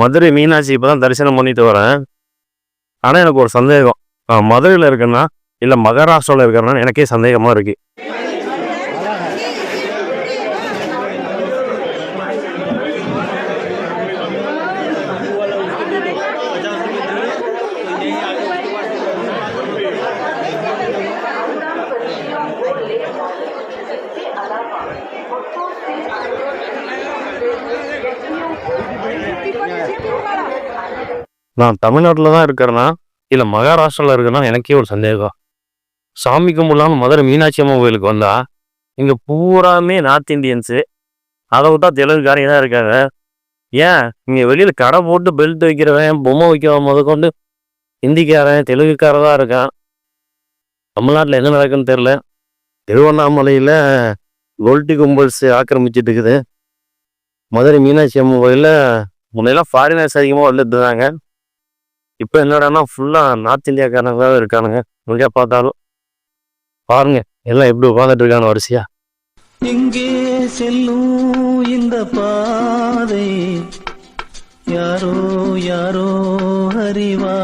மதுரை மீனாட்சி இப்போ தான் தரிசனம் பண்ணிட்டு வரேன். ஆனால் எனக்கு ஒரு சந்தேகம். நான் மதுரையில் இருக்கேன்னா இல்லை மகாராஷ்டிராவில் இருக்கிறேன்னா எனக்கே சந்தேகமாக இருக்கு. நான் தமிழ்நாட்டில் தான் இருக்கிறேன்னா இல்லை மகாராஷ்டிராவில் இருக்கிறேன்னா எனக்கே ஒரு சந்தேகம். சாமி கும்பிடலான்னு மதுரை மீனாட்சி அம்மா கோயிலுக்கு வந்தா இங்கே பூராமே நார்த் இந்தியன்ஸு. அதை விட்டா தெலுங்குக்காரங்க தான் இருக்காங்க. ஏன்? இங்கே வெளியில் கடை போட்டு பெல்ட் வைக்கிறவன் பொம்மை வைக்கிறவன் முத கொண்டு ஹிந்திக்காரன் தெலுங்குக்காரன் தான் இருக்கான். தமிழ்நாட்டில் என்ன நடக்குன்னு தெரில திருவண்ணாமலையில் கோல்டி கும்பல்ஸ் ஆக்கிரமிச்சிட்டு இருக்குது. மதுரை மீனாட்சி அம்மன் கோயிலில் முன்னையெல்லாம் ஃபாரினர்ஸ் அதிகமாக வந்துட்டு இருந்தாங்க இப்போ என்னடான்னா ஃபுல்லாக நார்த் இந்தியாக்காரங்க தான் இருக்கானுங்க. முடியா பார்த்தாலும். பாருங்க எல்லாம் எப்படி உட்காந்துட்டு இருக்கானு வரிசையா. இங்கே செல்லும் இந்த பாதை யாரோ யாரோ அறிவா.